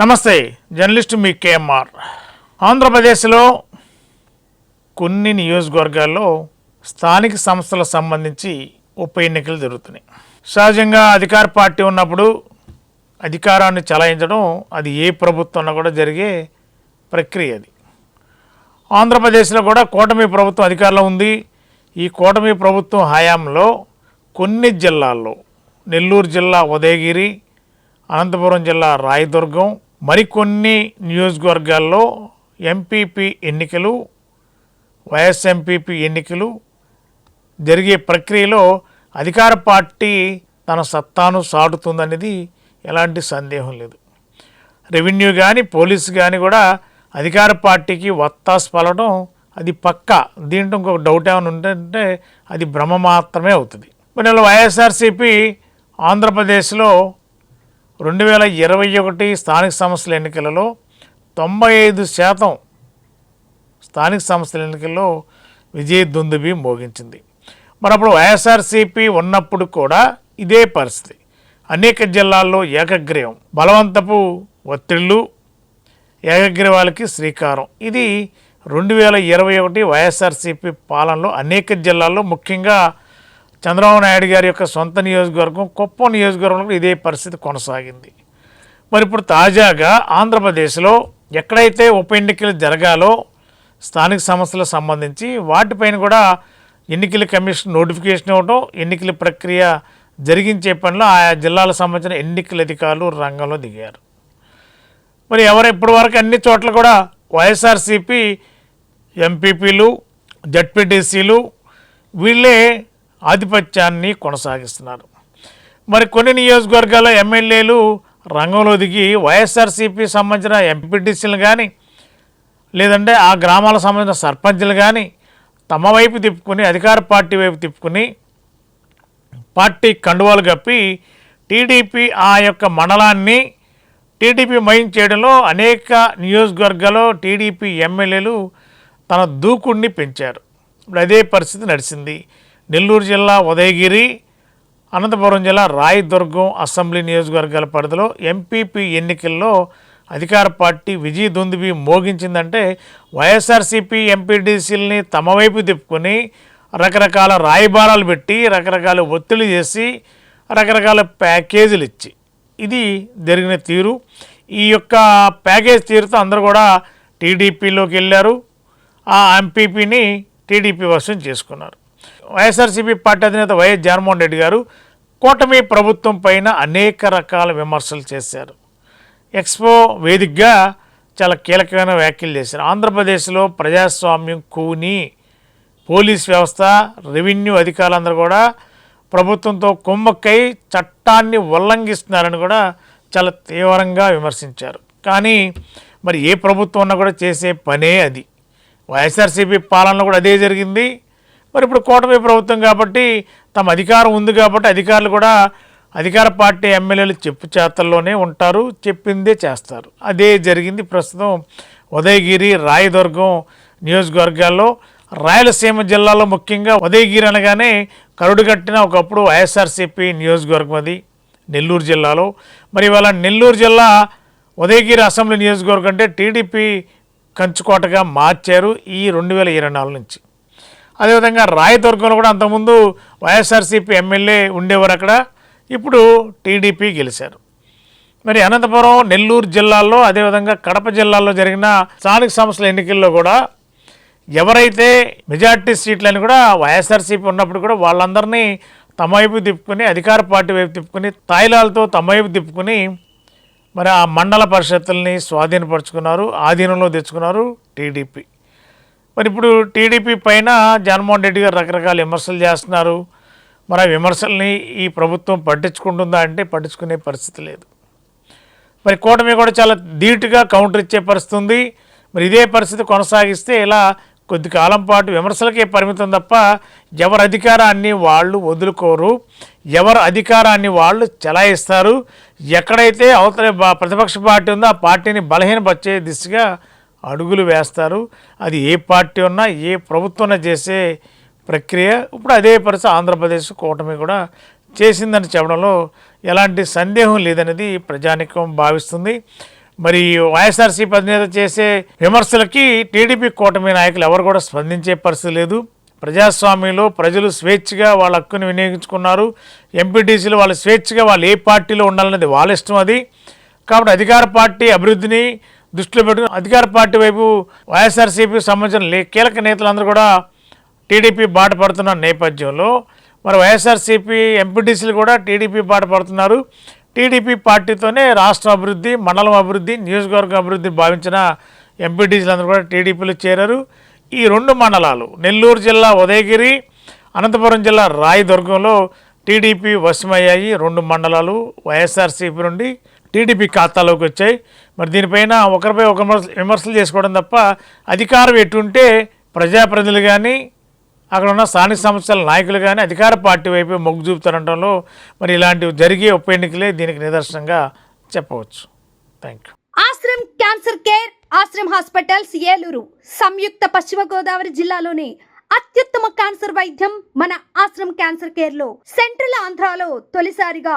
నమస్తే జర్నలిస్ట్ మీ కేఎంఆర్. ఆంధ్రప్రదేశ్లో కొన్ని నియోజకవర్గాల్లో స్థానిక సంస్థలకు సంబంధించి ఉప ఎన్నికలు జరుగుతున్నాయి. సహజంగా అధికార పార్టీ ఉన్నప్పుడు అధికారాన్ని చలాయించడం అది ఏ ప్రభుత్వంలో కూడా జరిగే ప్రక్రియ అది. ఆంధ్రప్రదేశ్లో కూడా కూటమి ప్రభుత్వం అధికారంలో ఉంది. ఈ కూటమి ప్రభుత్వం హయాంలో కొన్ని జిల్లాల్లో నెల్లూరు జిల్లా ఉదయగిరి అనంతపురం జిల్లా రాయదుర్గం మరికొన్ని నియోజకవర్గాల్లో ఎంపీపీ ఎన్నికలు వైఎస్ ఎంపీపీ ఎన్నికలు జరిగే ప్రక్రియలో అధికార పార్టీ తన సత్తాను సాటుతుందనేది ఎలాంటి సందేహం లేదు. రెవెన్యూ కానీ పోలీసు కానీ కూడా అధికార పార్టీకి వత్తాసు పలడం అది పక్క. దీంట్లో ఇంకొక డౌట్ ఏమైనా ఉంటే అది భ్రమ మాత్రమే అవుతుంది. మరి వైఎస్ఆర్సీపీ ఆంధ్రప్రదేశ్లో రెండు వేల ఇరవై ఒకటి స్థానిక సంస్థల ఎన్నికలలో తొంభై ఐదు శాతం స్థానిక సంస్థల ఎన్నికల్లో విజయ దుందుబి మోగించింది. మరి అప్పుడు వైఎస్ఆర్సీపీ ఉన్నప్పుడు కూడా ఇదే పరిస్థితి. అనేక జిల్లాల్లో ఏకగ్రీవం బలవంతపు ఒత్తిళ్ళు ఏకగ్రీవాలకి శ్రీకారం. ఇది రెండు వేల ఇరవై ఒకటి వైఎస్ఆర్సీపీ పాలనలో అనేక జిల్లాల్లో ముఖ్యంగా చంద్రబాబు నాయుడు గారి యొక్క సొంత నియోజకవర్గం కుప్పం నియోజకవర్గంలో ఇదే పరిస్థితి కొనసాగింది. మరి ఇప్పుడు తాజాగా ఆంధ్రప్రదేశ్లో ఎక్కడైతే ఉప ఎన్నికలు జరగాలో స్థానిక సమస్యలకు సంబంధించి వాటిపైన కూడా ఎన్నికల కమిషన్ నోటిఫికేషన్ ఇవ్వడం ఎన్నికల ప్రక్రియ జరిగించే పనిలో ఆయా జిల్లాలకు సంబంధించిన ఎన్నికల అధికారులు రంగంలో దిగారు. మరి ఎవరు ఇప్పటి వరకు అన్ని చోట్ల కూడా వైఎస్ఆర్సీపీ ఎంపీపీలు జడ్పీటీసీలు వీళ్ళే ఆధిపత్యాన్ని కొనసాగిస్తున్నారు. మరి కొన్ని నియోజకవర్గాల్లో ఎమ్మెల్యేలు రంగంలో దిగి వైఎస్ఆర్సీపీ సంబంధించిన ఎంపీటీసీలు కానీ లేదంటే ఆ గ్రామాలకు సంబంధించిన సర్పంచ్లు కానీ తమ వైపు తిప్పుకుని అధికార పార్టీ వైపు తిప్పుకుని పార్టీ కండువాలు కప్పి టీడీపీ ఆ యొక్క మండలాన్ని టీడీపీ మయం చేయడంలో అనేక నియోజకవర్గాల్లో టీడీపీ ఎమ్మెల్యేలు తన దూకుడిని పెంచారు. ఇప్పుడు అదే పరిస్థితి నడిచింది. నెల్లూరు జిల్లా ఉదయగిరి అనంతపురం జిల్లా రాయదుర్గం అసెంబ్లీ నియోజకవర్గాల పరిధిలో ఎంపీపీ ఎన్నికల్లో అధికార పార్టీ విజయ దుందుబి మోగించిందంటే వైఎస్ఆర్సీపీ ఎంపీడీసీలని తమ వైపు తిప్పుకొని రకరకాల రాయబారాలు పెట్టి రకరకాల ఒత్తిడి చేసి రకరకాల ప్యాకేజీలు ఇచ్చి. ఇది జరిగిన తీరు. ఈ యొక్క ప్యాకేజ్ తీరుతో అందరూ కూడా టీడీపీలోకి వెళ్ళారు. ఆ ఎంపీపీని టీడీపీ వశం చేసుకున్నారు. వైఎస్ఆర్సీపీ పార్టీ అధినేత వైఎస్ జగన్మోహన్ రెడ్డి గారు కూటమి ప్రభుత్వం పైన అనేక రకాల విమర్శలు చేశారు. ఎక్స్పో వేదికగా చాలా కీలకమైన వ్యాఖ్యలు చేశారు. ఆంధ్రప్రదేశ్లో ప్రజాస్వామ్యం కూని పోలీస్ వ్యవస్థ రెవెన్యూ అధికారులందరూ కూడా ప్రభుత్వంతో కుమ్మక్కై చట్టాన్ని ఉల్లంఘిస్తున్నారని కూడా చాలా తీవ్రంగా విమర్శించారు. కానీ మరి ఏ ప్రభుత్వం ఉన్నా కూడా చేసే పనే అది. వైఎస్ఆర్సీపీ పాలనలో కూడా అదే జరిగింది. మరి ఇప్పుడు కూటమి ప్రభుత్వం కాబట్టి తమ అధికారం ఉంది కాబట్టి అధికారులు కూడా అధికార పార్టీ ఎమ్మెల్యేలు చెప్పు చేతల్లోనే ఉంటారు చెప్పిందే చేస్తారు. అదే జరిగింది ప్రస్తుతం ఉదయగిరి రాయదుర్గం నియోజకవర్గాల్లో. రాయలసీమ జిల్లాలో ముఖ్యంగా ఉదయగిరి అనగానే కరుడు కట్టిన ఒకప్పుడు వైఎస్ఆర్సీపీ నియోజకవర్గం అది నెల్లూరు జిల్లాలో. మరి ఇవాళ నెల్లూరు జిల్లా ఉదయగిరి అసెంబ్లీ నియోజకవర్గం అంటే టీడీపీ కంచుకోటగా మార్చారు ఈ రెండు వేల ఇరవై నాలుగు నుంచి. అదేవిధంగా రాయదుర్గంలో కూడా అంతకుముందు వైఎస్ఆర్సీపీ ఎమ్మెల్యే ఉండేవారు అక్కడ. ఇప్పుడు టీడీపీ గెలిచారు. మరి అనంతపురం నెల్లూరు జిల్లాల్లో అదేవిధంగా కడప జిల్లాలో జరిగిన స్థానిక సంస్థల ఎన్నికల్లో కూడా ఎవరైతే మెజార్టీ సీట్లని కూడా వైఎస్ఆర్సీపీ ఉన్నప్పుడు కూడా వాళ్ళందరినీ తమ వైపు తిప్పుకొని అధికార పార్టీ వైపు తిప్పుకొని తాయిలాలతో తమ వైపు తిప్పుకొని మరి ఆ మండల పరిషత్తుల్ని స్వాధీనపరుచుకున్నారు ఆధీనంలో తెచ్చుకున్నారు టీడీపీ. మరి ఇప్పుడు టీడీపీ పైన జగన్మోహన్ రెడ్డి గారు రకరకాల విమర్శలు చేస్తున్నారు. మరి విమర్శల్ని ఈ ప్రభుత్వం పట్టించుకుంటుందా అంటే పట్టించుకునే పరిస్థితి లేదు. మరి కూటమి కూడా చాలా ధీటుగా కౌంటర్ ఇచ్చే పరిస్థితి ఉంది మరి ఇదే పరిస్థితి కొనసాగిస్తే ఇలా కొద్ది కాలం పాటు విమర్శలకే పరిమితం తప్ప ఎవరి అధికారాన్ని వాళ్ళు వదులుకోరు. ఎవరి అధికారాన్ని వాళ్ళు చెలాయిస్తారు. ఎక్కడైతే అవతల ప్రతిపక్ష పార్టీ ఉందో ఆ పార్టీని బలహీనపరిచే దిశగా అడుగులు వేస్తారు. అది ఏ పార్టీ ఉన్నా ఏ ప్రభుత్వం చేసే ప్రక్రియ. ఇప్పుడు అదే పరిస్థితి ఆంధ్రప్రదేశ్ కూటమి కూడా చేసిందని చెప్పడంలో ఎలాంటి సందేహం లేదనేది ప్రజానికం భావిస్తుంది. మరి వైఎస్ఆర్సీపీ అధినేత చేసే విమర్శలకి టీడీపీ కూటమి నాయకులు ఎవరు కూడా స్పందించే పరిస్థితి లేదు. ప్రజాస్వామ్యంలో ప్రజలు స్వేచ్ఛగా వాళ్ళ హక్కుని వినియోగించుకున్నారు. ఎంపీటీసీలు వాళ్ళు స్వేచ్ఛగా వాళ్ళు ఏ పార్టీలో ఉండాలనేది వాళ్ళ ఇష్టం అది. కాబట్టి అధికార పార్టీ అభివృద్ధిని దృష్టిలో పెట్టుకుని అధికార పార్టీ వైపు వైఎస్ఆర్సీపీకి సంబంధించిన లే- కీలక నేతలందరూ కూడా టీడీపీ బాట పడుతున్న నేపథ్యంలో మరి వైఎస్ఆర్సీపీ ఎంపీటీసీలు కూడా టీడీపీ బాట పడుతున్నారు. టీడీపీ పార్టీతోనే రాష్ట్ర అభివృద్ధి మండలం అభివృద్ధి నియోజకవర్గ అభివృద్ధి భావించిన ఎంపీటీసీలు అందరూ కూడా టీడీపీలో చేరారు. ఈ రెండు మండలాలు నెల్లూరు జిల్లా ఉదయగిరి అనంతపురం జిల్లా రాయదుర్గంలో టీడీపీ వశమయ్యాయి. రెండు మండలాలు వైఎస్ఆర్సీపీ నుండి టీడీపీ ఖాతాలోకి వచ్చాయి. మరి దీనిపైన ఒకరిపై ఒక విమర్శలు చేసుకోవడం తప్ప అధికారం ఎటుంటే ప్రజాప్రతినిధులు కానీ అక్కడ ఉన్న స్థానిక సంస్థల నాయకులు కానీ అధికార పార్టీ వైపు మొగ్గు చూపుతారనడంలో మరి ఇలాంటివి జరిగే ఉప ఎన్నికలే దీనికి నిదర్శనంగా చెప్పవచ్చు. Thank you Ashram cancer care Ashram hospitals Eluru సంయుక్త పశ్చిమ గోదావరి జిల్లాలోని అత్యుత్తమ క్యాన్సర్ వైద్యం మన ఆశ్రమ్ క్యాన్సర్ కేర్లో సెంట్రల్ ఆంధ్రాలో తొలిసారిగా